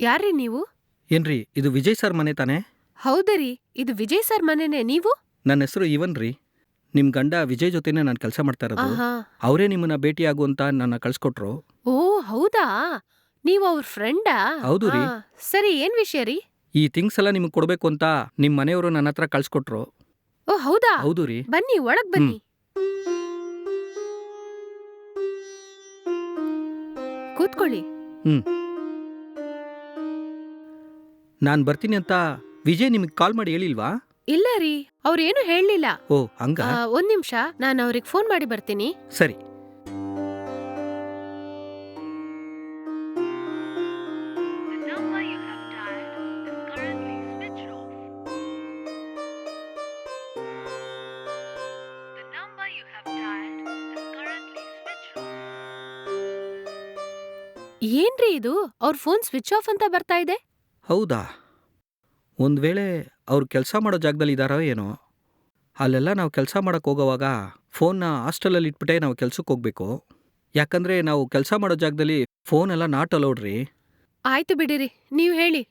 ಯಾರ್ರೀ ನೀವು? ಏನ್ರಿ ಇದು ವಿಜಯ್ ಸರ್ ಮನೆ ತಾನೇ? ಹೌದರಿ ಇದು ವಿಜಯ್ ಸರ್ ಮನೆನೇ ನೀವು? ನನ್ನ ಹೆಸರು ಇವನ್ ರೀ ನಿಮ್ಮ ಗಂಡ ವಿಜಯ್ ಜೊತೆನೇ ನಾನು ಕೆಲಸ ಮಾಡ್ತಾ ಇರೋದು. ಆಹಾ. ಅವರೇ ನಿಮ್ಮನ್ನ ಭೇಟಿಯಾಗು ಅಂತ ನನ್ನ ಕಳ್ಸ್ಕೊಟ್ರು. ಓ ಹೌದಾ? ನೀವು ಅವ್ರ ಫ್ರೆಂಡಾ ಹೌದು ರೀ. ಸರಿ ಏನ್ ವಿಷಯ ರೀ? ಈ ಥಿಂಗ್ಸ್ ಎಲ್ಲ ನಿಮಗೆ ಕೊಡ್ಬೇಕು ಅಂತ ನಿಮ್ಮ ಮನೆಯವರು ನನ್ನ ಹತ್ರ ಕಳ್ಸ್ಕೊಟ್ರು. ಓ ಹೌದಾ? ಹೌದು ರೀ. ಬನ್ನಿ ಒಳಗ್ ಬನ್ನಿ. ಕೂತ್ಕೊಳ್ಳಿ. ನಾನ್ ಬರ್ತೀನಿ ಅಂತ ವಿಜಯ್ ನಿಮ್ಗ್ ಕಾಲ್ ಮಾಡಿ ಹೇಳಿಲ್ವಾ? ಇಲ್ಲ ರೀ ಅವ್ರು ಏನು ಹೇಳಲಿಲ್ಲ. ಓ ಹಂಗ? ಒಂದ್ ನಿಮಿಷ ನಾನು ಅವ್ರಿಗೆ ಫೋನ್ ಮಾಡಿ ಬರ್ತೀನಿ. ಸರಿ. ಏನ್ರಿ ಇದು? ಅವ್ರ ಫೋನ್ ಸ್ವಿಚ್ ಆಫ್ ಅಂತ ಬರ್ತಾ ಇದೆ? ಹೌದಾ? ಒಂದು ವೇಳೆ ಅವ್ರು ಕೆಲಸ ಮಾಡೋ ಜಾಗದಲ್ಲಿ ಇದ್ದಾರೋ ಏನೋ ಅಲ್ಲೆಲ್ಲ ನಾವು ಕೆಲಸ ಮಾಡೋಕ್ಕೆ ಹೋಗೋವಾಗ ಫೋನ್ನ ಹಾಸ್ಟೆಲಲ್ಲಿ ಇಟ್ಬಿಟ್ಟೆ ನಾವು ಕೆಲ್ಸಕ್ಕೆ ಹೋಗಬೇಕು. ಯಾಕಂದರೆ ನಾವು ಕೆಲಸ ಮಾಡೋ ಜಾಗದಲ್ಲಿ ಫೋನೆಲ್ಲ ನಾಟ್ ಅಲೌಡ್ ರೀ ಆಯ್ತು ಬಿಡಿರಿ ನೀವು ಹೇಳಿ.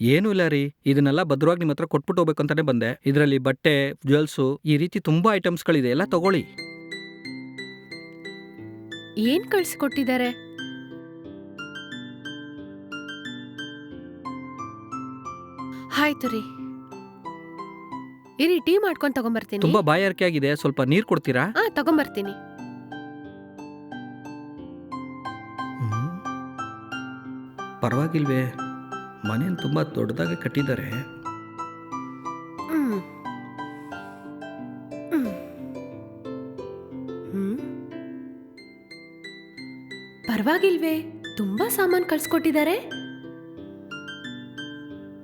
ಏನೂ ಇಲ್ಲ ರೀ ಇದನ್ನೆಲ್ಲ ಭದ್ರವಾಗಿ ನಿಮ್ಮ ಹತ್ರ ಕೊಟ್ಬಿಟ್ಟು ಹೋಗ್ಬೇಕು ಅಂತಾನೆ ಬಂದೆ. ಇದರಲ್ಲಿ ಬಟ್ಟೆ ಜ್ಯುವೆಲ್ಸು ಈ ರೀತಿ ತುಂಬಾ ಐಟಮ್ಸ್ಗಳಿದೆ ಎಲ್ಲ ತಗೊಳ್ಳಿ. ಏನ್ ಕಳ್ಸಿಕೊಟ್ಟಿದ್ದಾರೆ? ಆಯ್ತು ರೀ ಇರಿ ಟೀ ಮಾಡ್ಕೊಂಡ್ ತಗೊಂಬರ್ತೀನಿ ತುಂಬಾ ಬಾಯಾರಿಕೆ ಆಗಿದೆ ಸ್ವಲ್ಪ ನೀರು ಕೊಡ್ತೀರಾ ಹಾ ತಗೊಂಬರ್ತೀನಿ ಹ್ಮ್. ಪರವಾಗಿಲ್ವೇ ಮನೇನು ತುಂಬಾ ದೊಡ್ಡದಾಗಿ ಕಟ್ಟಿದ್ದಾರೆ ಹ್ಮ್. ಹ್ಮ್. ಹ್ಮ್. ಪರವಾಗಿಲ್ವೇ ತುಂಬಾ ಸಾಮಾನ್ ಕಳ್ಸ್ಕೊಟ್ಟಿದ್ದಾರೆ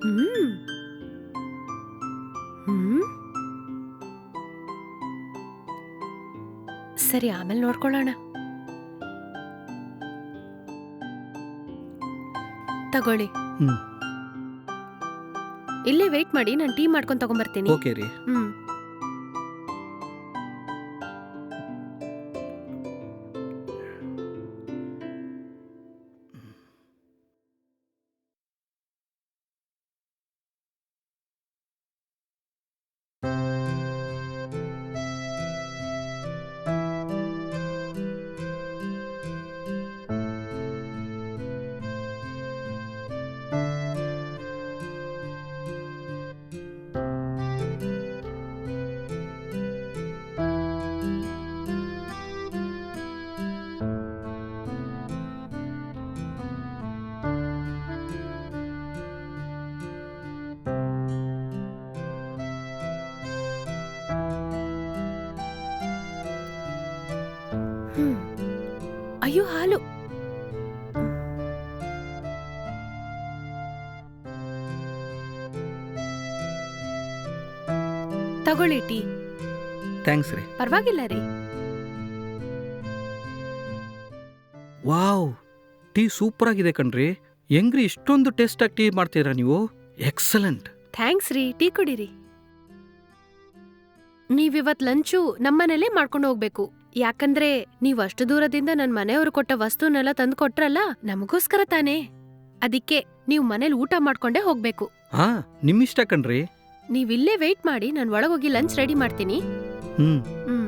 ಹ್ಮ್ ಸರಿ ಆಮೇಲೆ ನೋಡ್ಕೊಳ್ಳೋಣ. ತಗೊಳ್ಳಿ. ಹ್ಮ್. ಇಲ್ಲೇ ವೇಟ್ ಮಾಡಿ ನಾನು ಟೀ ಮಾಡ್ಕೊಂಡು ತಗೊಂಬರ್ತೀನಿ. ಓಕೆ ರೀ. ಹ್ಮ್. ಹ್ಮ್. ಅಯ್ಯೋ ಹಾಲು. ತಗೊಳ್ಳಿ ಟೀ. ಥ್ಯಾಂಕ್ಸ್ ರೀ. ಪರವಾಗಿಲ್ಲ ರೀ. ವಾವ್ ಟೀ ಸೂಪರ್ ಆಗಿದೆ ಕಣ್ರಿ. ಹೆಂಗ್ರಿ ಇಷ್ಟೊಂದು ಟೇಸ್ಟ್ ಆಗಿ ಟೀ ಮಾಡ್ತೀರಾ ನೀವು? ಎಕ್ಸಲೆಂಟ್. ಥ್ಯಾಂಕ್ಸ್ ರೀ ಟೀ ಕುಡೀರಿ. ನೀವಿವತ್ ಲಂಚು ನಮ್ಮನೇಲೇ ಮಾಡ್ಕೊಂಡು ಹೋಗ್ಬೇಕು. ಯಾಕಂದ್ರೆ ನೀವ್ ಅಷ್ಟು ದೂರದಿಂದ ನನ್ ಮನೆಯವ್ರು ಕೊಟ್ಟ ವಸ್ತುನೆಲ್ಲ ತಂದು ಕೊಟ್ರಲ್ಲ ನಮಗೋಸ್ಕರ ತಾನೇ. ಅದಿಕ್ಕೆ ನೀವ್ ಮನೇಲಿ ಊಟ ಮಾಡ್ಕೊಂಡೇ ಹೋಗ್ಬೇಕು. ಹಾ ನಿಮ್ಮಿಷ್ಟ ಕಣ್ರಿ. ನೀವಿಲ್ಲೇ ವೆಯ್ಟ್ ಮಾಡಿ ನಾನ್ ಒಳಗೋಗಿ ಲಂಚ್ ರೆಡಿ ಮಾಡ್ತೀನಿ. ಹ್ಮ್. ಹ್ಮ್.